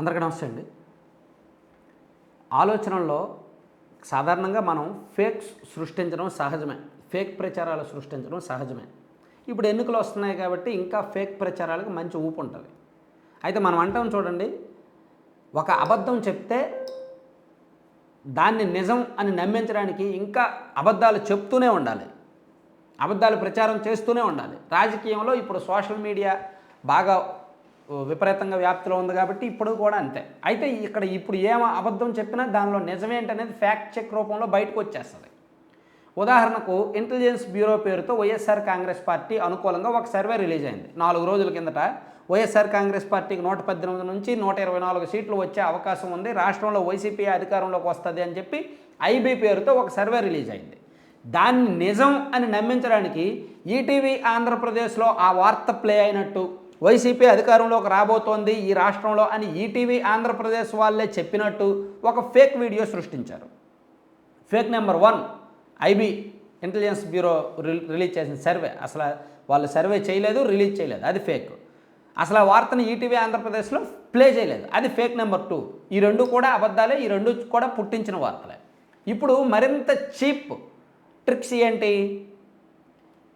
అందరికీ నమస్తే అండి. ఆలోచనల్లో సాధారణంగా మనం ఫేక్ సృష్టించడం సహజమే. ఫేక్ ప్రచారాలు సృష్టించడం సహజమే. ఇప్పుడు ఎన్నికలు వస్తున్నాయి కాబట్టి ఇంకా ఫేక్ ప్రచారాలకు మంచి ఊపు ఉంటుంది. అయితే మనం అంటాం చూడండి ఒక అబద్ధం చెప్తే దాన్ని నిజం అని నమ్మించడానికి ఇంకా అబద్ధాలు చెప్తూనే ఉండాలి. అబద్ధాలు ప్రచారం చేస్తూనే ఉండాలి. రాజకీయంలో ఇప్పుడు సోషల్ మీడియా బాగా విపరీతంగా వ్యాప్తిలో ఉంది కాబట్టి ఇప్పుడు కూడా అంతే. అయితే ఇక్కడ ఇప్పుడు ఏం అబద్ధం చెప్పినా దానిలో నిజమేంటనేది ఫ్యాక్ట్ చెక్ రూపంలో బయటకు వచ్చేస్తుంది. ఉదాహరణకు ఇంటెలిజెన్స్ బ్యూరో పేరుతో వైఎస్ఆర్ కాంగ్రెస్ పార్టీ అనుకూలంగా ఒక సర్వే రిలీజ్ అయింది. నాలుగు రోజుల కిందట వైఎస్ఆర్ కాంగ్రెస్ పార్టీకి నూట పద్దెనిమిది నుంచి నూట ఇరవై నాలుగు సీట్లు వచ్చే అవకాశం ఉంది. రాష్ట్రంలో వైసీపీ అధికారంలోకి వస్తుంది అని చెప్పి ఐబీ పేరుతో ఒక సర్వే రిలీజ్ అయింది. దాన్ని నిజం అని నమ్మించడానికి ఈటీవీ ఆంధ్రప్రదేశ్లో ఆ వార్త ప్లే అయినట్టు వైసీపీ అధికారంలోకి రాబోతోంది ఈ రాష్ట్రంలో అని ఈటీవీ ఆంధ్రప్రదేశ్ వాళ్ళే చెప్పినట్టు ఒక ఫేక్ వీడియో సృష్టించారు. Fake number one IB intelligence bureau రి- రిలీజ్ చేసిన సర్వే. అసలు వాళ్ళు సర్వే చేయలేదు రిలీజ్ చేయలేదు. అది ఫేక్. అసలు ఆ వార్తను ఈటీవీ ఆంధ్రప్రదేశ్లో ప్లే చేయలేదు. అది ఫేక్ నెంబర్ టూ. ఈ రెండు కూడా అబద్ధాలే ఈ రెండు కూడా పుట్టించిన వార్తలే. ఇప్పుడు మరింత చీప్ ట్రిక్స్ ఏంటి?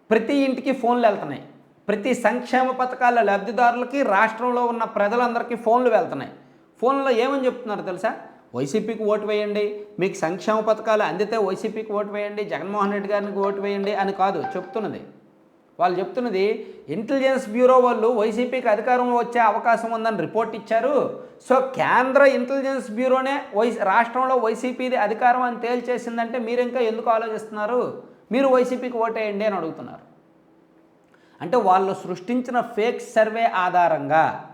ప్రతి ఇంటికి ఫోన్లు వెళ్తున్నాయి. ప్రతి సంక్షేమ పథకాల లబ్ధిదారులకి రాష్ట్రంలో ఉన్న ప్రజలందరికీ ఫోన్లు వెళ్తున్నాయి. ఫోన్లో ఏమని చెప్తున్నారు తెలుసా? వైసీపీకి ఓటు వేయండి మీకు సంక్షేమ పథకాలు అందితే వైసీపీకి ఓటు వేయండి జగన్మోహన్ రెడ్డి గారికి ఓటు వేయండి అని కాదు చెప్తున్నది. వాళ్ళు చెప్తున్నది ఇంటెలిజెన్స్ బ్యూరో వాళ్ళు వైసీపీకి అధికారం వచ్చే అవకాశం ఉందని రిపోర్ట్ ఇచ్చారు. సో కేంద్ర ఇంటెలిజెన్స్ బ్యూరోనే వై రాష్ట్రంలో వైసీపీది అధికారం అని తేల్చేసిందంటే మీరు ఇంకా ఎందుకు ఆలోచిస్తున్నారు? మీరు వైసీపీకి ఓటేయండి అని అడుగుతున్నారు. అంటే వాళ్ళు సృష్టించిన ఫేక్ సర్వే ఆధారంగా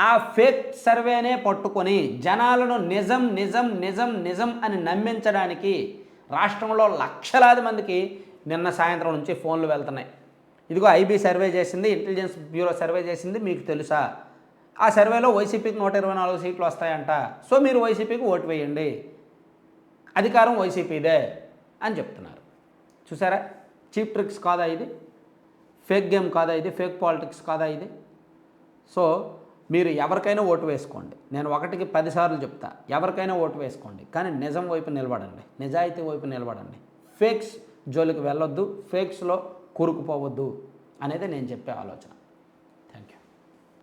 ఆ ఫేక్ సర్వేనే పట్టుకొని జనాలను నిజం నిజం నిజం నిజం అని నమ్మించడానికి రాష్ట్రంలో లక్షలాది మందికి నిన్న సాయంత్రం నుంచి ఫోన్లు వెళ్తున్నాయి. ఇదిగో ఐబీ సర్వే చేసింది ఇంటెలిజెన్స్ బ్యూరో సర్వే చేసింది మీకు తెలుసా? ఆ సర్వేలో వైసీపీకి నూట ఇరవై నాలుగు సీట్లు వస్తాయంట. సో మీరు వైసీపీకి ఓటు వేయండి. అధికారం వైసీపీదే అని చెప్తున్నారు. చూసారా? చీప్ ట్రిక్స్ కాదా ఇది? ఫేక్ గేమ్ కాదా ఇది? ఫేక్ పాలిటిక్స్ కాదా ఇది? సో మీరు ఎవరికైనా ఓటు వేసుకోండి. నేను ఒకటికి పదిసార్లు చెప్తా. ఎవరికైనా ఓటు వేసుకోండి. కానీ నిజం వైపు నిలబడండి. నిజాయితీ వైపు నిలబడండి. ఫేక్స్ జోలికి వెళ్ళొద్దు. ఫేక్స్లో కూరుకుపోవద్దు అనేది నేను చెప్పే ఆలోచన.